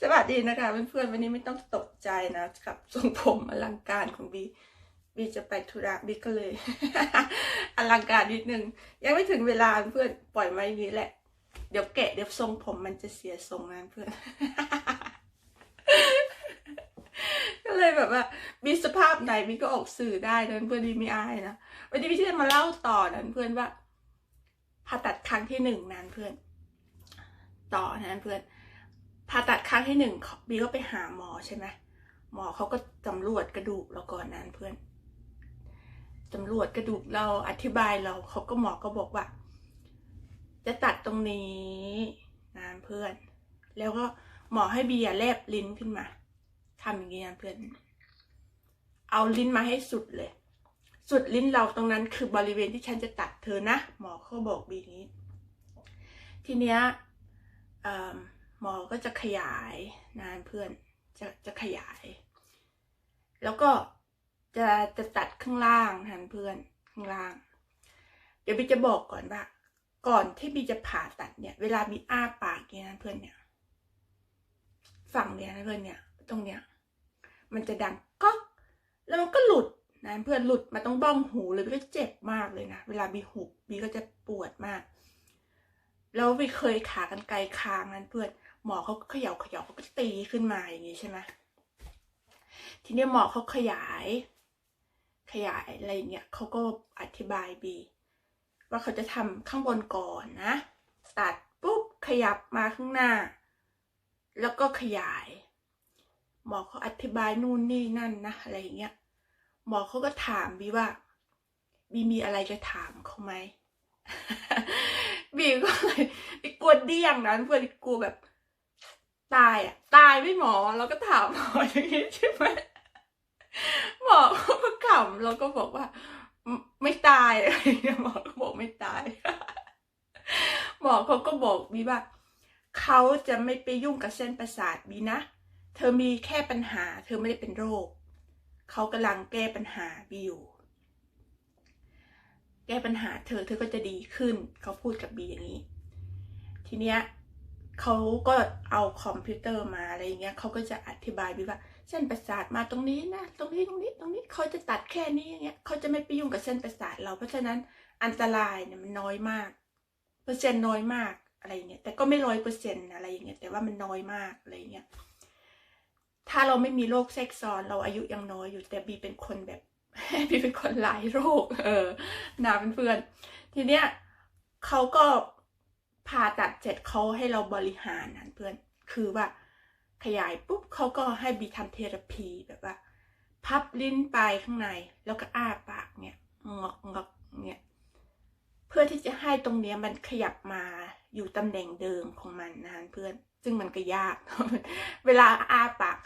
สวัสดีนะคะเพื่อนๆวันนี้ไม่ต้องตกใจนะกับทรงผมอลังการของบีบีจะไปธุระบีก็เลย อลังการนิดนึง ยังไม่ถึงเวลาเพื่อนปล่อยไว้อย่างนี้แหละ เดี๋ยวแกะเดี๋ยวทรงผมมันจะเสียทรงนะเพื่อน ก็เลยแบบว่ามีสภาพไหนบีก็ออกสื่อได้นะเพื่อนบีไม่อายนะวันนี้บีจะมาเล่าต่อนะเพื่อนว่าผ่าตัดครั้งที่หนึ่งนั้นเพื่อน ต่อนะเพื่อนผ่าตัดครั้งที่หนึ่งบีก็ไปหาหมอใช่ไหมหมอเขาก็สำรวจกระดูกเราก่อนนั้นเพื่อนสำรวจกระดูกเราอธิบายเราเขาก็หมอก็บอกว่า จะตัดตรงนี้นะเพื่อน แล้วก็หมอให้บีอะแลบลิ้นขึ้นมาทำอย่างนี้นะเพื่อน เอาลิ้นมาให้สุดเลย สุดลิ้นเราตรงนั้นคือบริเวณที่ฉันจะตัดเธอนะ หมอเขาบอกบียนี้ ทีเนี้ย หมอก็จะขยายนานเพื่อนจะจะขยาย แล้วก็จะจะตัดข้างล่างทันเพื่อนข้างล่าง เดี๋ยวบีจะบอกก่อนว่า ก่อนที่บีจะผ่าตัดเนี่ย เวลาบีอ้าปากเนี่ยนะเพื่อนเนี่ยฝั่งเนี่ยนะเพื่อนเนี่ย ตรงเนี้ยมันจะดังก๊อกแล้วมันก็หลุดนะเพื่อนหลุดมาต้องบ้องหูเลยบีก็เจ็บมากเลยนะ เวลาบีหุบบีก็จะปวดมาก แล้วไปเคยขากันไกลคางนั้นเพื่อนหมอเขาก็เขย่าเขย่าเขาก็ตีขึ้นมาอย่างนี้ใช่ไหมทีนี้หมอเขาขยาย ขยายอะไรอย่างเงี้ยเขาก็อธิบายบีว่าเขาจะทำข้างบนก่อนนะ ตัดปุ๊บขยับมาข้างหน้า แล้วก็ขยาย หมอเขาอธิบายนู่นนี่นั่นนะอะไรอย่างเงี้ยหมอเขาก็ถามบีว่าบีมีอะไรจะถามเขาไหม บีก็เลยบีกลัวเดี้ยงนะเพื่อนกลัวแบบ ตายอะ ตายไม่หมอเราก็ถามหมออย่างนี้ใช่ไหมหมอเขาก็ขำเราก็บอกว่า ไม่ไม่ตายอะไรอย่างเงี้ยหมอก็บอกไม่ตายหมอเขาก็บอกบีว่าเขาจะไม่ไปยุ่งกับเส้นประสาทบีนะ เธอมีแค่ปัญหา เธอไม่ได้เป็นโรค เขากำลังแก้ปัญหาบีอยู่ แก้ปัญหาเธอเธอก็จะดีขึ้น เขาพูดกับบีอย่างนี้ ทีเนี้ยเขาก็เอาคอมพิวเตอร์มาอะไรอย่างเงี้ยเขาก็จะอธิบายบีว่าเส้นประสาทมาตรงนี้นะตรงนี้ตรงนี้ตรงนี้เขาจะตัดแค่นี้อย่างเงี้ยเขาจะไม่ไปยุ่งกับเส้นประสาทเราเพราะฉะนั้นอันตรายเนี่ยมันน้อยมาก เปอร์เซ็นต์น้อยมากอะไรอย่างเงี้ยแต่ก็ไม่ร้อยเปอร์เซ็นต์อะไรอย่างเงี้ยแต่ว่ามันน้อยมากอะไรอย่างเงี้ยถ้าเราไม่มีโรคแทรกซ้อนเราอายุยังน้อยอยู่แต่บีเป็นคนแบบ บีเป็นคนหลายโรค เออนาเป็นเพื่อน ทีเนี้ยเขาก็ผ่าตัดเสร็จเขาให้เราบริหารนั่นเพื่อน คือว่าขยายปุ๊บเขาก็ให้บีทำเทอราพีแบบว่า พับลิ้นไปข้างใน แล้วก็อ้าปากเนี่ยงอกงอกเนี่ยเพื่อที่จะให้ตรงเนี้ยมันขยับมาอยู่ตำแหน่งเดิมของมันนะเพื่อน ซึ่งมันก็ยาก เวลาอ้าปาก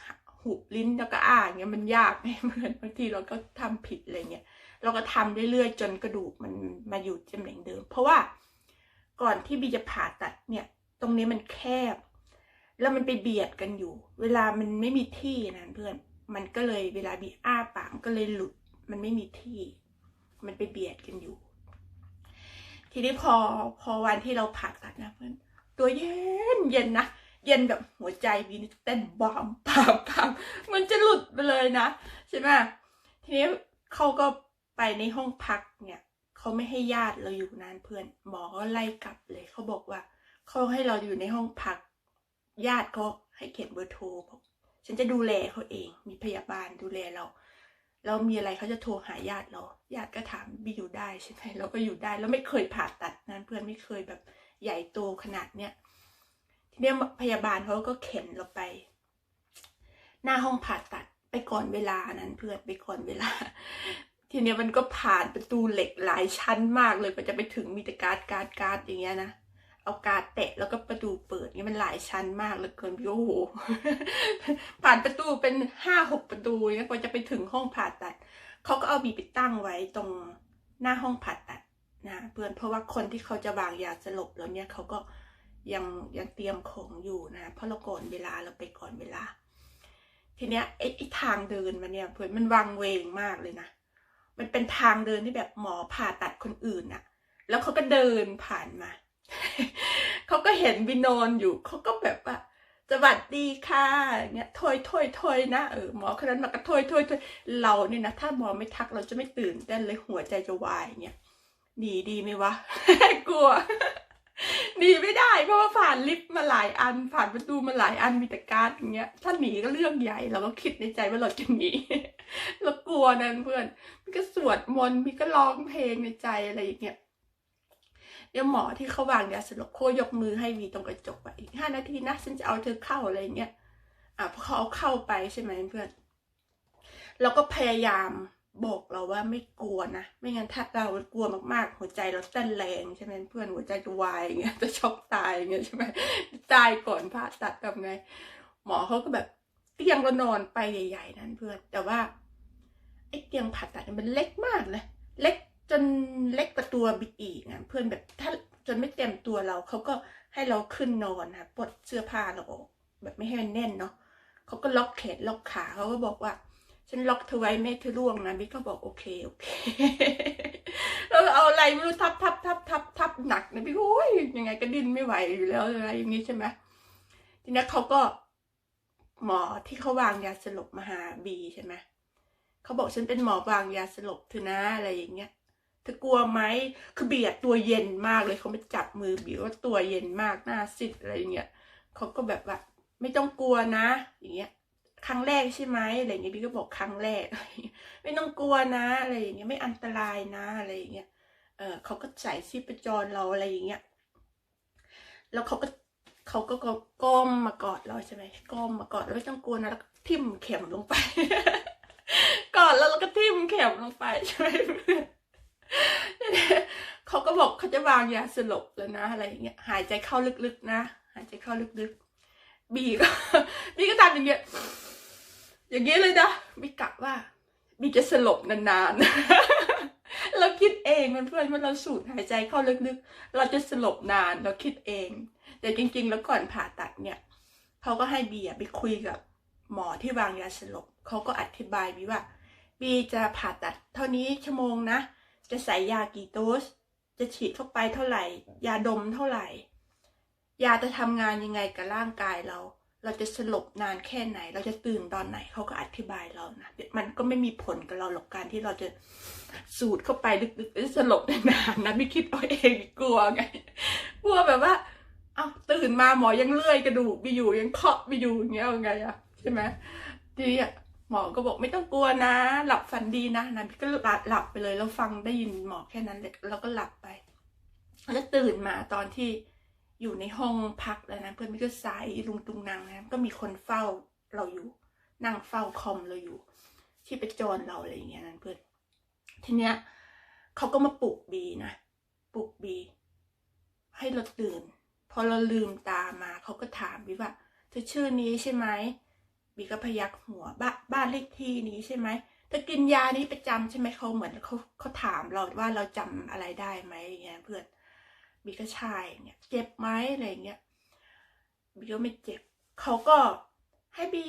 หุบลิ้นแล้วก็อ้าอย่างเงี้ยมันยากไงเพื่อนบางทีเราก็ทำผิดอะไรเงี้ยเราก็ทำเรื่อยๆจนกระดูกมันมาอยู่ตำแหน่งเดิม เพราะว่าก่อนที่บีจะผ่าตัดเนี่ย ตรงนี้มันแคบ แล้วมันไปเบียดกันอยู่ เวลามันไม่มีที่นะเพื่อน มันก็เลยเวลาบีอ้าปากก็เลยหลุด มันไม่มีที่ มันไปเบียดกันอยู่ ทีนี้พอพอวันที่เราผ่าตัดนะเพื่อน ตัวเย็นเย็นนะ เย็นแบบหัวใจบีนี่เต้นบามปามปามมันจะหลุดไปเลยนะใช่ไหมทีนี้เขาก็ไปในห้องพักเนี่ยเขาไม่ให้ญาติเราอยู่นานเพื่อน หมอก็ไล่กลับเลยเขาบอกว่าเขาให้เราอยู่ในห้องพัก ญาติก็ให้เขียนเบอร์โทรบอกฉันจะดูแลเขาเอง มีพยาบาลดูแลเราเรามีอะไรเขาจะโทรหาญาติเรา ญาติก็ถามบีอยู่ได้ใช่ไหมเราก็อยู่ได้ แล้วไม่เคยผ่าตัดนั้นเพื่อนไม่เคยแบบใหญ่โตขนาดเนี้ย เนี้ยพยาบาลเขาก็เข็นเราไป หน้าห้องผ่าตัดไปก่อนเวลานั้นเพื่อนไปก่อนเวลา ทีเนี้ยมันก็ผ่านประตูเหล็กหลายชั้นมากเลยกว่าจะไปถึงมีแต่การ์ดการ์ดการ์ดอย่างเงี้ยนะเอาการ์ดแตะแล้วก็ประตูเปิดเงี้ยมันหลายชั้นมากเหลยเกินพี่โอ้โหผ่านประตูเป็นห้าหกประตูเงี้ยกว่าจะไปถึงห้องผ่าตัดเขาก็เอาบีไปตั้งไว้ตรงหน้าห้องผ่าตัดนะเพื่อนเพราะว่าคนที่เขาจะวางยาสลบแล้วเนี่ยเขาก็ ยังยังเตรียมของอยู่นะเพราะเราก่อนเวลาเราไปก่อนเวลา ทีเนี้ยไอ้ไอ้ทางเดินมาเนี่ยเพื่อนมันวังเวงมากเลยนะมันเป็นทางเดินที่แบบหมอผ่าตัดคนอื่นน่ะแล้วเขาก็เดินผ่านมา เขาก็เห็นบินอนอยู่ เขาก็แบบว่าสวัสดีค่ะอย่างเงี้ยถอยถอยถอยนะเออหมอคนนั้นมาก็ถอยถอยถอยเราเนี่ยนะถ้าหมอไม่ทักเราจะไม่ตื่นเต้นเลยหัวใจจะวายอย่างเงี้ยหนีดีไหมวะ กลัว หนีไม่ได้เพราะว่าผ่านลิฟต์มาหลายอัน ผ่านประตูมาหลายอันมีแต่การ์ดอย่างเงี้ย ถ้าหนีก็เรื่องใหญ่เราก็คิดในใจว่าเราจะหนีเรากลัวนะเพื่อนพี่ก็สวดมนต์พี่ก็ร้องเพลงในใจอะไรอย่างเงี้ยเดี๋ยวหมอที่เขาวางยาสลบโคยกมือให้วีตรงกระจกอะอีกห้านาทีนะฉันจะเอาเธอเข้าอะไรอย่างเงี้ยอะพอเขาเอาเข้าไปใช่ไหมเพื่อนเราก็พยายาม บอกเราว่าไม่กลัวนะ ไม่งั้นถ้าเรากลัวมากๆ หัวใจเราเต้นแรงใช่ไหมเพื่อนหัวใจจะวายอย่างเงี้ยจะช็อกตายอย่างเงี้ยใช่ไหมตายก่อนผ่าตัดทำไง หมอเขาก็แบบเตียงเรานอนไปใหญ่ ๆ นั้นเพื่อน แต่ว่าไอ้เตียงผ่าตัดมันเล็กมากเลยเล็กจนเล็กกว่าตัวบิ๊กอีกนะเพื่อนแบบถ้าจนไม่เต็มตัวเราเขาก็ให้เราขึ้นนอนนะปลดเสื้อผ้าเราออกแบบไม่ให้มันแน่นเนาะเขาก็ล็อกแขนล็อกขาเขาก็บอกว่า ฉันล็อกเธอไว้ไม่เธอร่วงนะบิ๊กก็บอกโอเคโอเคแล้วเอาอะไรไม่รู้ทับทับทับทับทับหนักนะพี่โอ้ยยังไงก็ดิ้นไม่ไหวอยู่แล้วอะไรอย่างนี้ใช่ไหมทีนี้เขาก็หมอที่เขาวางยาสลบมาหาบีใช่ไหมเขาบอกฉันเป็นหมอวางยาสลบเธอนะอะไรอย่างเงี้ยเธอกลัวไหมคือเบียดตัวเย็นมากเลยเขาไม่จับมือบีว่าตัวเย็นมากหน้าซิดอะไรอย่างเงี้ยเขาก็แบบว่าไม่ต้องกลัวนะ อย่างเงี้ย ครั้งแรกใช่ไหมอะไรอย่างเงี้ยพี่ก็บอกครั้งแรก ไม่ต้องกลัวนะอะไรอย่างเงี้ยไม่อันตรายนะอะไรอย่างเงี้ยเออเขาก็ใส่ซีประจรเราอะไรอย่างเงี้ยแล้วเขาก็เขาก็ก็ก้มมากอดเราใช่ไหมก้มมากอดแล้วไม่ต้องกลัวนะแล้วทิ่มเข็มลงไปกอดแล้วเราก็ทิ่มเข็มลงไปใช่ไหมเพื่อนเขาก็บอกเขาจะวางยาสลบแล้วนะอะไรอย่างเงี้ยหายใจเข้าลึกๆนะ หายใจเข้าลึกๆบีก็บีก็ทำอย่างเงี้ย อย่างเงี้เลยนะบีกะว่าบีจะสลบนานๆ เราคิดเองมันเพื่อนว่าเราสูดหายใจเข้าลึกๆ เราจะสลบนานเราคิดเอง แต่จริง ๆ แล้วก่อนผ่าตัดเนี่ยเขาก็ให้บีไปคุยกับหมอที่วางยาสลบเขาก็อธิบายบีว่า บีจะผ่าตัดเท่านี้ชั่วโมงนะ จะใส่ยากี่โดสจะฉีดเข้าไปเท่าไหร่ ยาดมเท่าไหร่ ยาจะทำงานยังไงกับร่างกายเรา เราจะสลบนานแค่ไหน เราจะตื่นตอนไหนเขาก็อธิบายเรานะมันก็ไม่มีผลกับเราหรอกการที่เราจะสูดเข้าไปลึกๆแล้วสลบนานนะไม่คิดเอาเองกลัวไงกลัวแบบว่า เอ้าตื่นมาหมอยังเลื่อยกระดูกไปอยู่ยังเคาะไปอยู่อย่างเงี้ยเอาไงอะใช่ไหมทีนี้หมอก็บอกไม่ต้องกลัวนะ หลับฝันดีนะนะพี่ก็หลับหลับไปเลยแล้วฟังได้ยินหมอแค่นั้นเลยแล้วก็หลับไปแล้วตื่นมาตอนที่ อยู่ในห้องพักแล้วนะ เพื่อนพี่ก็สายลุงตุงนางนะก็มีคนเฝ้าเราอยู่นั่งเฝ้าคอมเราอยู่ ที่ไปจรเราอะไรอย่างเงี้ยนั่นเพื่อนทีเนี้ยเขาก็มาปลุกบีนะปลุกบี ให้เราตื่น พอเราลืมตามาเขาก็ถามบีว่าเธอชื่อนี้ใช่ไหมบีก็พยักหัวบ้าบ้านเลขที่นี้ใช่ไหมเธอกินยานี้ประจำใช่ไหมเขาเหมือนเขาเขาถามเราว่าเราจำอะไรได้ไหมอย่างเงี้ยเพื่อน บีก็ใช่เนี่ยเจ็บไหมอะไรเงี้ยบีก็ไม่เจ็บเขาก็ให้บี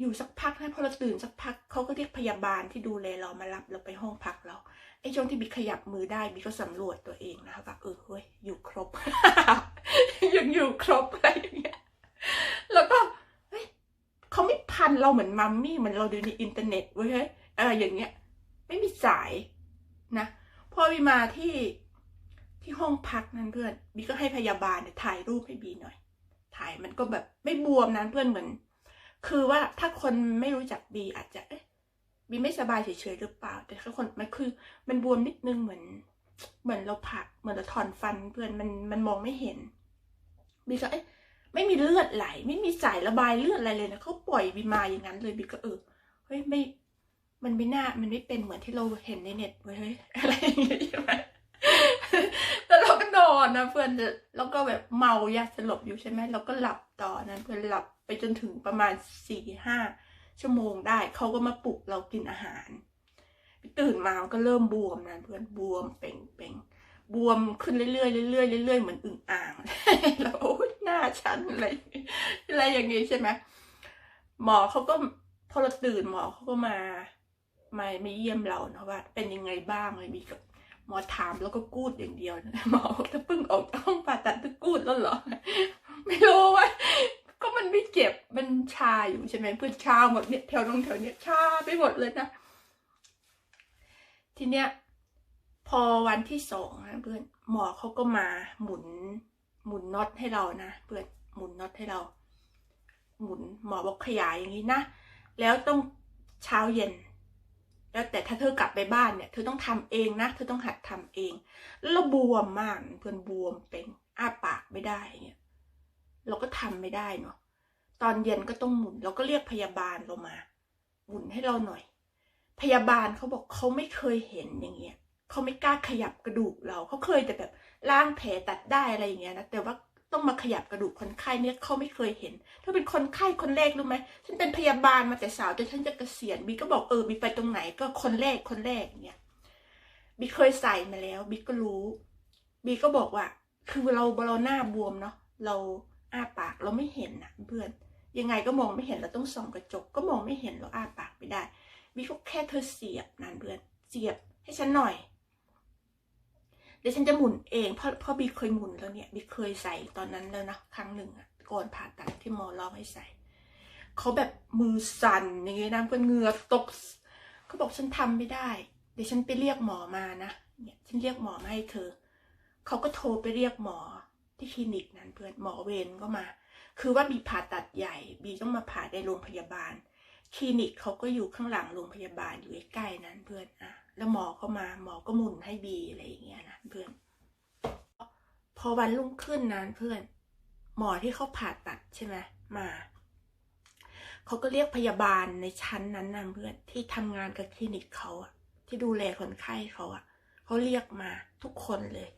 อยู่สักพักนะพอเราตื่นสักพักเขาก็เรียกพยาบาลที่ดูแลเรามารับเราไปห้องพักเราไอ้ช่วงที่บีขยับมือได้บีก็สำรวจตัวเองนะคะว่าเออเฮ้ยอยู่ครบ ยังอยู่ครบอะไรอย่างเงี้ยแล้วก็เฮ้ยเขาไม่พันเราเหมือนมัมมี่เหมือนเราดูในอินเทอร์เน็ตเว้ยเฮ้ยเอออย่างเงี้ย ไม่มีสายนะพอบีมาที่ ที่ห้องพักนั้นเพื่อนบีก็ให้พยาบาลเนี่ยถ่ายรูปให้บีหน่อย ถ่ายมันก็แบบไม่บวมนะเพื่อนเหมือน คือว่าถ้าคนไม่รู้จักบีอาจจะเอ๊ะบีไม่สบายเฉยๆหรือเปล่า แต่ถ้าคนมันคือ มันบวมนิดนึงเหมือน เหมือนเราผักเหมือนเราถอนฟันเพื่อนมันมันมองไม่เห็นบีก็เอ๊ะไม่มีเลือดไหล ไม่มีสายระบายเลือดอะไรเลยนะเขาปล่อยบีมาอย่างนั้นเลยบีก็เออเฮ้ยไม่มันไม่น่ามันไม่เป็นเหมือนที่เราเห็นในเน็ตเว้ยอะไรอย่างเงี้ยใช่ไหม อนนะเพื่อนแล้วก็แบบเมายาสลบอยู่ใช่ไหมเราก็หลับต่อนั้นเพื่อนหลับไปจนถึงประมาณสี่ห้าชั่วโมงได้เขาก็มาปลุกเรากินอาหาร ตื่นมาก็เริ่มบวมนะเพื่อนบวมเป่งเป่งบวมขึ้นเรื่อยๆเรื่อยๆเรื่อยๆเหมือนอึ่งอ่างแล้วหน้าฉันอะไรอะไรอย่างงี้ใช่ไหมหมอเขาก็พอเราตื่นหมอเขาก็มามามาเยี่ยมเราเนาะว่าเป็นยังไงบ้างเลยมีกับ หมอถามแล้วก็กูดอย่างเดียวนะหมอถ้าเพิ่งออกห้องผ่าตัดจะกูดแล้วเหรอ ไม่รู้ว่าก็มันชาอยู่ใช่ไหมเพื่อนชาหมดเนี่ยแถวตรงแถวเนี้ยชาไปหมดเลยนะ ทีเนี้ยพอวันที่สองนะเพื่อนหมอเขาก็มาหมุน หมุนน็อตให้เรานะเพื่อนหมุนน็อตให้เรา หมุนหมอบอกขยายอย่างนี้นะ แล้วต้องเช้าเย็น แล้วแต่ถ้าเธอกลับไปบ้านเนี่ยเธอต้องทำเองนะเธอต้องหัดทำเอง แล้วบวมมากเพื่อนบวมเป็นอ้าปากไม่ได้เนี่ยเราก็ทำไม่ได้เนาะตอนเย็นก็ต้องหมุนเราก็เรียกพยาบาลเรามาหมุนให้เราหน่อย พยาบาลเขาบอกเขาไม่เคยเห็นอย่างเงี้ยเขาไม่กล้าขยับกระดูกเราเขาเคยแต่แบบล้างแผลตัดได้อะไรอย่างเงี้ยนะแต่ว่า ต้องมาขยับกระดูกคนไข้เนี่ยเขาไม่เคยเห็น ถ้าเป็นคนไข้คนแรกรู้ไหมฉันเป็นพยาบาลมาแต่สาวจนฉันจะเกษียณบีก็บอกเออบีไปตรงไหนก็คนแรกคนแรกเนี่ยบีเคยใส่มาแล้วบีก็รู้บีก็บอกว่า คือเราเราหน้าบวมเนาะเราอ้าปากเราไม่เห็นนะเพื่อน ยังไงก็มองไม่เห็นเราต้องส่องกระจกก็มองไม่เห็นเราอ้าปากไม่ได้บีก็แค่เธอเสียบนั่นเพื่อนเสียบให้ฉันหน่อย ดี๋ยวฉันจะหมุนเองเพราะเพราะบีเคยหมุนแล้วเนี่ยบีเคยใส่ตอนนั้นแล้วนะครั้งหนึ่งอะก่อนผ่าตัดที่หมอลองให้ใส่เขาแบบมือสั่นอย่างเงี้ยนะเพื่อนเหงือตกเขาบอกฉันทำไม่ได้ เดี๋ยวฉันไปเรียกหมอมานะเนี่ยฉันเรียกหมอมาให้เธอเขาก็โทรไปเรียกหมอที่คลินิกนั้นเพื่อนหมอเวรก็มา คือว่าบีผ่าตัดใหญ่บีต้องมาผ่าในโรงพยาบาล คลินิกเขาก็อยู่ข้างหลังโรงพยาบาลอยู่ใกล้ๆนั้นเพื่อนอะ แล้วหมอก็มาหมอก็หมุนให้บีอะไรอย่างเงี้ยนะเพื่อน พอวันรุ่งขึ้นนั้นเพื่อน หมอที่เขาผ่าตัดใช่ไหมมาเขาก็เรียกพยาบาลในชั้นนั้นนะเพื่อนที่ทำงานกับคลินิกเขาอะที่ดูแลคนไข้เขาอะเขาเรียกมาทุกคนเลย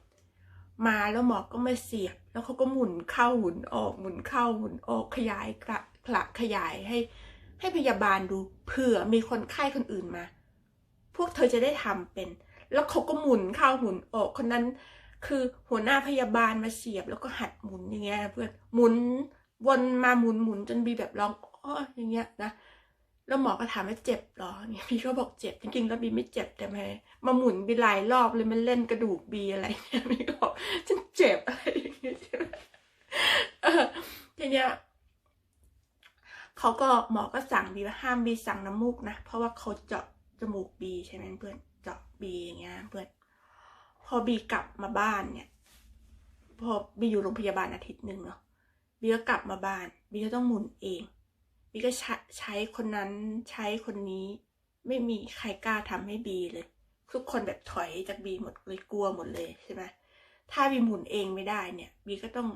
มาแล้วหมอก็มาเสียบ แล้วเขาก็หมุนเข้าหมุนออกหมุนเข้าหมุนออกขยายกระกระขยายให้ ให้พยาบาลดูเผื่อมีคนไข้คนอื่นมา พวกเธอจะได้ทำเป็น แล้วเขาก็หมุนเข้าหมุนออกคนนั้นคือหัวหน้าพยาบาลมาเสียบแล้วก็หัดหมุนอย่างเงี้ยเพื่อนหมุนวนมาหมุนหมุนจนบีแบบร้องอ้ออย่างเงี้ยนะแล้วหมอก็ถามว่าเจ็บหรอเนี่ยบีก็บอกเจ็บจริงๆแล้วบีไม่เจ็บแต่มามาหมุนบีหลายรอบเลยมันเล่นกระดูกบีอะไรเนี่ยบีก็บอกฉันเจ็บอะไรอย่างเงี้ยใช่ไหมเทีเนี้ยเขาก็หมอก็สั่งบีว่าห้ามบีสั่งน้ำมูกนะเพราะว่าเขาเจาะ จมูกบีใช่ไหมเพื่อนเจาะบีอย่างเงี้ยเพื่อนพอบีกลับมาบ้านเนี่ย พอบีอยู่โรงพยาบาลอาทิตย์หนึ่งเนาะบีก็กลับมาบ้านบีก็ต้องหมุนเองบีก็ใช้คนนั้นใช้คนนี้ไม่มีใครกล้าทำให้บีเลย ทุกคนแบบถอยจากบีหมดเลยกลัวหมดเลยใช่ไหมถ้าบีหมุนเองไม่ได้เนี่ยบีก็ต้อง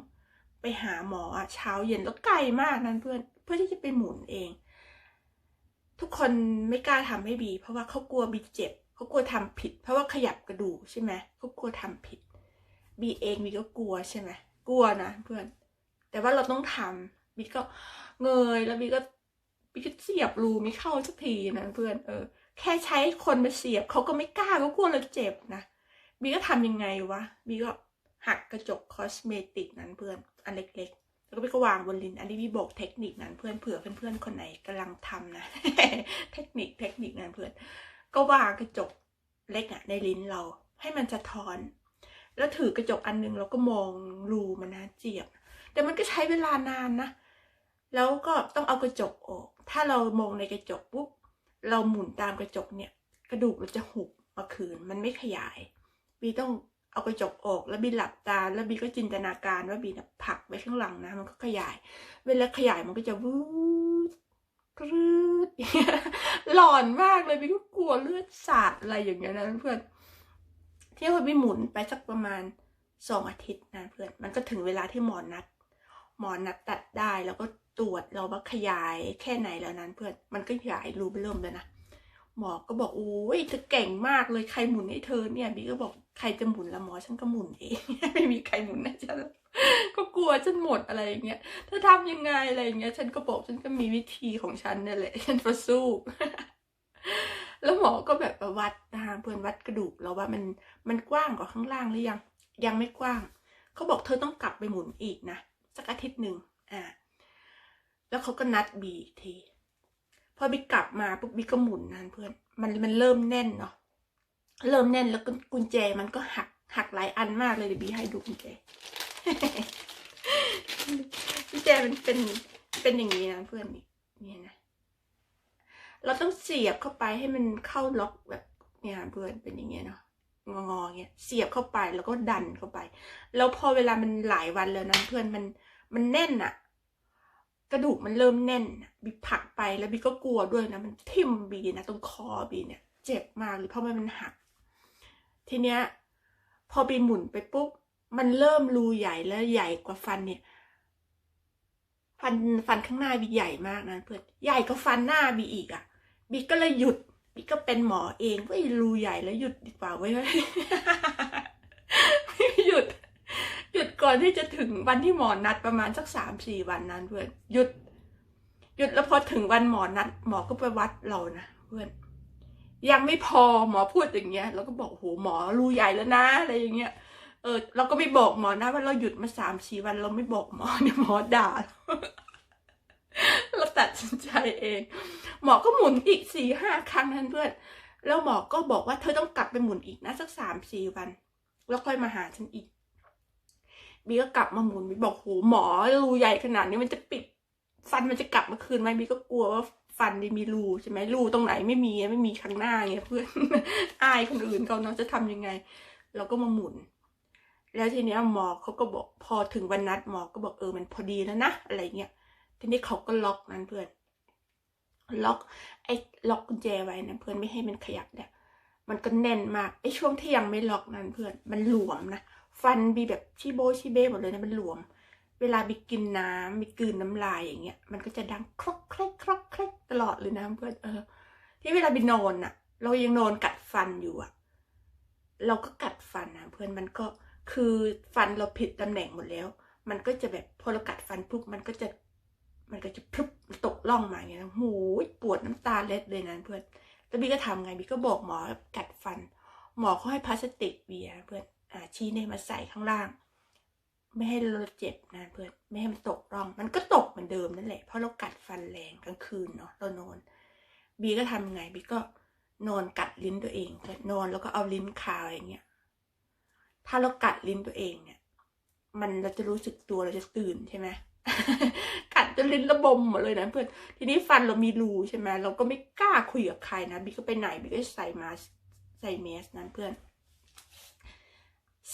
ไปหาหมอเช้าเย็นแล้วไกลมากนั้นเพื่อนเพื่อที่จะไปหมุนเอง ทุกคนไม่กล้าทำให้บี เพราะว่าเขากลัวบีเจ็บเขากลัวทำผิด เพราะว่าขยับกระดูกใช่ไหมเขากลัวทำผิด บีเองบีก็กลัวใช่ไหมกลัวนะเพื่อน แต่ว่าเราต้องทำบีก็เงยแล้วบีก็บีก็เสียบรูไม่เข้าสักทีนะเพื่อนเออ แค่ใช้คนมาเสียบเขาก็ไม่กล้าเขากลัวเราเจ็บนะบีก็ทำยังไงวะบีก็หักกระจกคอสเมติกนั้นเพื่อนอันเล็ก แล้วก็บีก็วางบนลิ้น อันนี้บีบอกเทคนิคนั้นเพื่อนเผื่อเพื่อนๆคนไหนกำลังทำนะ เทคนิคเทคนิคนั้นเพื่อน ก็วางกระจกเล็กอะในลิ้นเรา ให้มันสะท้อน แล้วถือกระจกอันหนึงเราก็มองรูมันนะเจียบ แต่มันก็ใช้เวลานานนะ แล้วก็ต้องเอากระจกออก ถ้าเรามองในกระจกปุ๊บเราหมุนตามกระจกเนี่ย กระดูกเราจะหุบมาคืน มันไม่ขยาย บีต้อง เอากระจกออกแล้วบีหลับตา แล้วบีก็จินตนาการว่าบีนะผักไว้ข้างหลังนะ มันก็ขยาย เวลาขยายมันก็จะวืดกรืดอย่างเงี้ยหลอนมากเลยบีก็กลัวเลือดสาดอะไรอย่างเงี้ยนะเพื่อนที่พอบีหมุนไปสักประมาณสองอาทิตย์นะเพื่อนมันก็ถึงเวลาที่หมอนัด หมอนัดตัดได้แล้วก็ตรวจเราว่าขยายแค่ไหนแล้วนั้นเพื่อนมันก็ขยายรูไปเริ่มแล้วนะ หมอก็บอกโอ้ยเธอเก่งมากเลยใครหมุนให้เธอเนี่ยบีก็บอกใครจะหมุนละหมอฉันก็หมุนเองไม่มีใครหมุนให้ฉันก็กลัวฉันหมดอะไรอย่างเงี้ยเธอทำยังไงอะไรอย่างเงี้ย ฉันก็บอกฉันก็มีวิธีของฉันนั่นแหละฉันจะสู้แล้วหมอก็แบบวัดนะคะเพื่อนวัดกระดูกเราว่ามันมันกว้างกว่าข้างล่างหรือยัง ยังไม่กว้างเขาบอกเธอต้องกลับไปหมุนอีกนะสักอาทิตย์หนึ่งอ่าแล้วเขาก็นัดบีอีกที พอบีกลับมาปุ๊บบีก็หมุนนั่นเพื่อน มันมันเริ่มแน่นเนาะเริ่มแน่นแล้วก็กุญแจมันก็หักหักหลายอันมากเลยเดี๋ยวบีให้ดูกุญแจกุญแจมันเป็นเป็นอย่างนี้นะเพื่อนนี่เนี่ยนะเราต้องเสียบเข้าไปให้มันเข้าล็อกแบบเนี่ยเพื่อนเป็นอย่างเงี้ยเนาะงองอเงี้ยเสียบเข้าไปแล้วก็ดันเข้าไป แล้วพอเวลามันหลายวันแล้วนั้นเพื่อนมันมันแน่นอะ กระดูกมันเริ่มแน่นบีผลักไปแล้วบีก็กลัวด้วยนะมันทิ่มบีนะตรงคอบีเนี่ย เจ็บมากเลยเพราะมันมันหัก ทีเนี้ยพอบีหมุนไปปุ๊บมันเริ่มรูใหญ่แล้วใหญ่กว่าฟันเนี่ย ฟันฟันข้างหน้าบีใหญ่มากนะเพื่อนใหญ่กว่าฟันหน้าบีอีกอะ่ะบีก็เลยหยุดบีก็เป็นหมอเองว่ารูใหญ่แล้วหยุดดีกว่าไว้ยหยุดห ยุดก่อนที่จะถึงวันที่หมอนัดประมาณสักสามสี่วันนั้นเพื่อนหยุด หยุดแล้วพอถึงวันหมอนัด หมอก็ไปวัดเรานะเพื่อน ยังไม่พอหมอพูดอย่างเงี้ยเราก็บอกโหหมอรูใหญ่แล้วนะอะไรอย่างเงี้ยเออเราก็ไม่บอกหมอนะว่าเราหยุดมาสามสี่วัน เราไม่บอกหมอเนี่ยหมอด่าเราตัดสินใจเอง หมอก็หมุนอีกสี่ห้าครั้งนั้นเพื่อน แล้วหมอก็บอกว่าเธอต้องกลับไปหมุนอีกนะสักสามสี่วัน แล้วค่อยมาหาฉันอีก บีก็กลับมาหมุนบีบอกโหหมอรูใหญ่ขนาดนี้มันจะปิด ฟันมันจะกลับมาคืนไหมบีก็กลัวว่าฟันนี่มีรูใช่ไหมรูตรงไหนไม่มีไม่มีข้างหน้าเงี้ยเพื่อนอายคนอื่นเขาเนาะจะทำยังไง เราก็มาหมุน แล้วทีเนี้ยหมอเขาก็บอกพอถึงวันนัดหมอก็บอกเออมันพอดีแล้วนะอะไรเงี้ยทีนี้เขาก็ล็อกนั้นเพื่อน ล็อกไอ้ล็อกกุญแจไว้นะเพื่อนไม่ให้มันขยับเนี่ยมันก็แน่นมากไอ้ช่วงที่ยังไม่ล็อกนั้นเพื่อน มันหลวมนะ ฟันบีแบบชิโบชิเบ้หมดเลยนะมันหลวม เวลาบีกินน้ำบีกลืนน้ำลายอย่างเงี้ยมันก็จะดังครอกครกครอกครกตลอดเลยนะเพื่อนเออ ที่เวลาบีนอนอะเรายังนอนกัดฟันอยู่อะเราก็กัดฟันนะเพื่อนมันก็คือฟันเราผิดตำแหน่งหมดแล้ว มันก็จะแบบพอเรากัดฟันปุ๊บมันก็จะ มันก็จะพลุบตกล่องมาอย่างเงี้ยนะโหยปวดน้ำตาเล็ดเลยนะเพื่อนแล้วบีก็ทำไงบีก็บอกหมอกัดฟัน หมอเขาให้พลาสติกเบียเพื่อน ชี้เนยมาใส่ข้างล่าง ไม่ให้เราเจ็บนะเพื่อนไม่ให้มันตกร่อง มันก็ตกเหมือนเดิมนั่นแหละเพราะเรากัดฟันแรงกลางคืนเนาะเรานอน บีก็ทำไงบีก็นอนกัดลิ้นตัวเองค่อนนอนแล้วก็เอาลิ้นคาอย่างเงี้ยถ้าเรากัดลิ้นตัวเองเนี่ย มันเราจะรู้สึกตัวเราจะตื่นใช่ไหมกัดจนลิ้นระบมหมดเลยนะเพื่อนทีนี้ฟันเรามีรูใช่ไหมเราก็ไม่กล้าคุยกับใครนะบีก็ไปไหนบีก็ใส่มาใส่เมสนั้นเพื่อน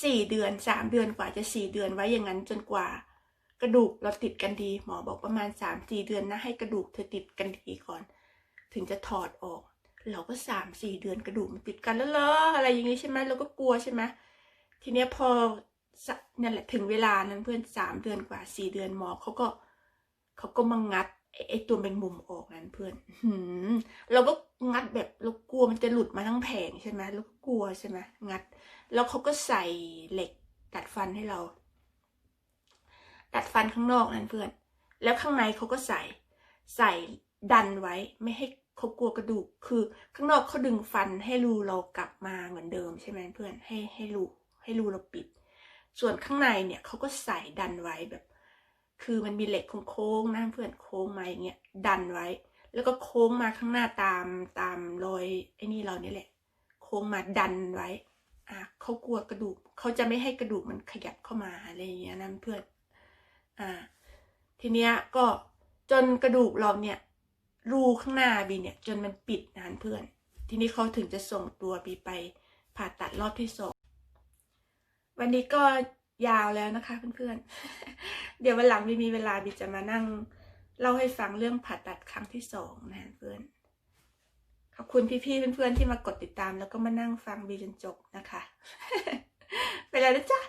สี่เดือนสามเดือนกว่าจะสี่เดือนไว้อย่างนั้นจนกว่า กระดูกเราติดกันดีหมอบอกประมาณสามสี่เดือนนะให้กระดูกเธอติดกันดีก่อน ถึงจะถอดออก เราก็สามสี่เดือนกระดูกมันติดกันแล้วเหรออะไรอย่างนี้ใช่ไหมเราก็กลัวใช่ไหมทีเนี้ยพอนั่นแหละถึงเวลานั้นเพื่อนสามเดือนกว่าสี่เดือนหมอเขาก็เขาก็มางัด ไอตัวเป็นมุมออกนั้นเพื่อนหืมเราก็งัดแบบเรากลัวมันจะหลุดมาทั้งแผงใช่ไหมเราก็กลัวใช่ไหมงัด แล้วเขาก็ใส่เหล็กดัดฟันให้เราดัดฟันข้างนอกนั่นเพื่อน แล้วข้างในเขาก็ใส่ ใส่ดันไว้ ไม่ให้เขากลัวกระดูก คือ ข้างนอกเขาดึงฟันให้รูเรากลับมาเหมือนเดิมใช่ไหมเพื่อน ให้ให้รูให้รูเราปิด ส่วนข้างในเนี่ยเขาก็ใส่ดันไว้แบบ คือมันมีเหล็กโค้งๆนะเพื่อนโค้งมาอย่างเงี้ยดันไว้ แล้วก็โค้งมาข้างหน้าตามตามรอยไอ้นี่เราเนี่ยแหละ โค้งมาดันไว้อะเขากลัวกระดูกเขาจะไม่ให้กระดูกมันขยับเข้ามาอะไรอย่างเงี้ยนะเพื่อนอ่าทีเนี้ยก็จนกระดูกเราเนี่ยรูข้างหน้าบีเนี่ย จนมันปิดนานเพื่อน ทีนี้เขาถึงจะส่งตัวบีไปผ่าตัดรอบที่สองวันนี้ก็ ยาวแล้วนะคะเพื่อนๆ เดี๋ยววันหลังบีมีเวลาบีจะมานั่งเล่าให้ฟังเรื่องผ่าตัดครั้งที่สองนะเพื่อน ขอบคุณพี่ๆเพื่อนๆที่มากดติดตาม แล้วก็มานั่งฟังบีจนจบนะคะ ไปแล้วนะจ๊ะ